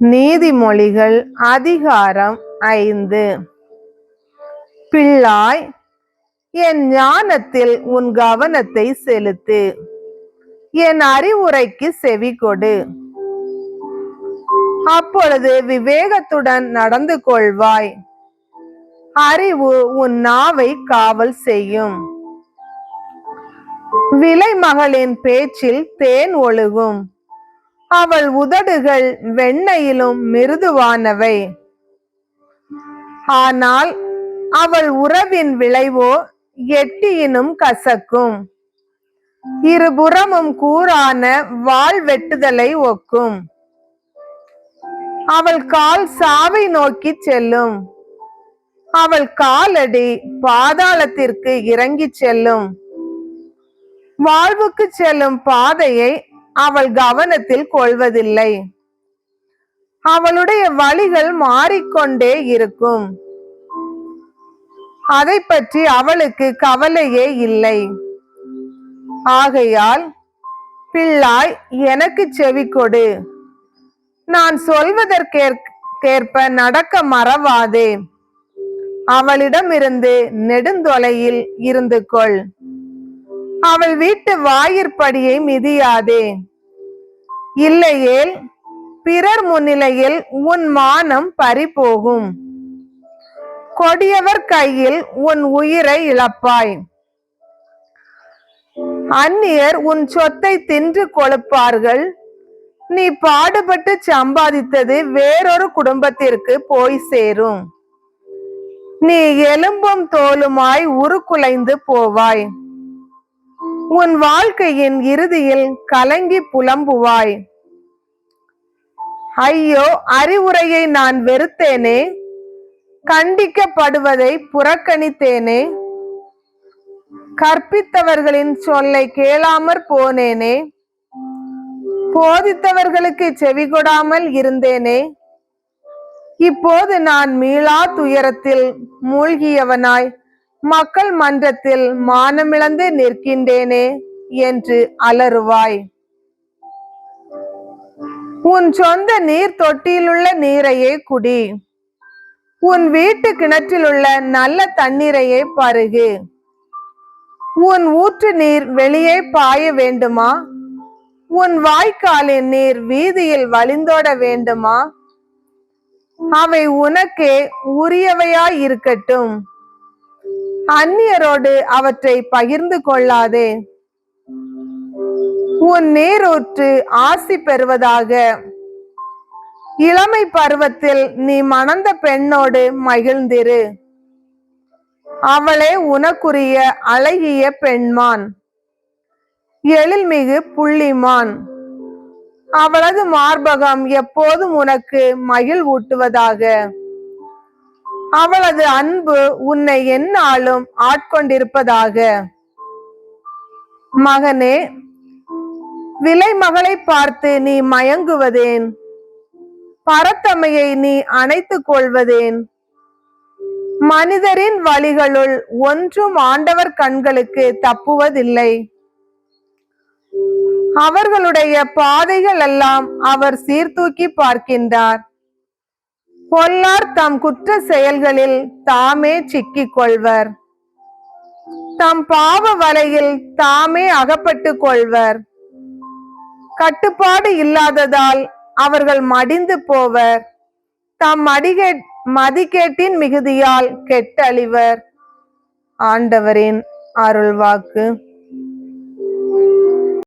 நீதிமொழிகள் அதிகாரம் ஐந்து. பிள்ளாய் என் ஞானத்தில் உன் கவனத்தை செலுத்து. என் அறிவுரைக்கு செவி கொடு. அப்பொழுது விவேகத்துடன் நடந்து கொள்வாய். அறிவு உன் நாவை காவல் செய்யும். விலை மகளின் பேச்சில் தேன் ஒழுகும். அவள் உதடுகள் வெண்ணையிலும் மிருதுவானவை. ஆனால் அவள் உறவின் விளைவோ எட்டியினும் கசக்கும். இருபுறமும் கூறான வாள் வெட்டுதலை ஒக்கும். அவள் கால் சாவை நோக்கி செல்லும். அவள் காலடி பாதாளத்திற்கு இறங்கி செல்லும். வாழ்வுக்கு செல்லும் பாதையை அவள் கவனத்தில் கொள்வதில்லை. அவளுடைய வழிகள் மாறிக்கொண்டே இருக்கும். அதை பற்றி அவளுக்கு கவலையே இல்லை. ஆகையால் பிள்ளாய் எனக்கு செவி கொடு. நான் சொல்வதற்கேற்ப நடக்க மறவாதே. அவளிடமிருந்து நெடுந்தொலையில் இருந்து கொள். அவள் வீட்டு வாயிற்படியை மிதியாதே. இல்லையேல் பிறர் முன்னிலையில் உன் மானம் பறிபோகும். கொடியவர் கையில் உன் உயிரை இழப்பாய். அந்நியர் உன் சொத்தை தின்று கொழுப்பார்கள். நீ பாடுபட்டு சம்பாதித்தது வேறொரு குடும்பத்திற்கு போய் சேரும். நீ எலும்பும் தோலுமாய் உருக்குலைந்து போவாய். உன் வாழ்க்கையின் இறுதியில் கலங்கி புலம்புவாய். ஐயோ அறிவுரையை நான் வெறுத்தேனே? கண்டிக்கப்படுவதை புறக்கணித்தேனே? கற்பித்தவர்களின் சொல்லை கேளாமற் போனேனே? போதித்தவர்களுக்கு செவி கொடாமல் இருந்தேனே? இப்போது நான் மீளா துயரத்தில் மூழ்கியவனாய் மக்கள் மன்றத்தில் மானமிழந்து நிற்கின்றேனே என்று அலறுவாய். உன் சொந்த நீர் தொட்டியிலுள்ள நீரையே குடி. உன் வீட்டு கிணற்றிலுள்ள நல்ல தண்ணீரையே பருகு. உன் ஊற்று நீர் வெளியே பாய வேண்டுமா? உன் வாய்க்காலின் நீர் வீதியில் வழிந்தோட வேண்டுமா? அவை உனக்கே உரியவையாய் இருக்கட்டும். அந்நியரோடு அவற்றை பகிர்ந்து கொள்ளாதே. உன் நீரூற்று ஆசி பெறுவதாக. இளமை பருவத்தில் நீ மணந்த பெண்ணோடு மகிழ்ந்திரு. அவளே உனக்குரிய அழகிய பெண்மான். எழில்மிகு புள்ளிமான். அவளது மார்பகம் எப்போதும் உனக்கு மகிழ் ஊட்டுவதாக அவளது அன்பு உன்னை எந்நாளும் ஆட்கொண்டிருப்பதாக. மகனே விலை மகளை பார்த்து நீ மயங்குவதேன்? பரத்தமையை நீ அணைத்துக் கொள்வதேன்? மனிதரின் வழிகளுள் ஒன்றும் ஆண்டவர் கண்களுக்கு தப்புவதில்லை. அவர்களுடைய பாதைகள் எல்லாம் அவர் சீர்தூக்கி பார்க்கின்றார். பொல்லார் தம் குற்ற செயல்களில் தாமே சிக்கிக் கொள்வர். தம் பாவ வலையில் தாமே அகப்பட்டுக் கொள்வர். கட்டுப்பாடு இல்லாததால் அவர்கள் மடிந்து போவர். தம் மடிகே மதிக்கேட்டின் மிகுதியால் கெட்டழிவர். ஆண்டவரின் அருள்வாக்கு.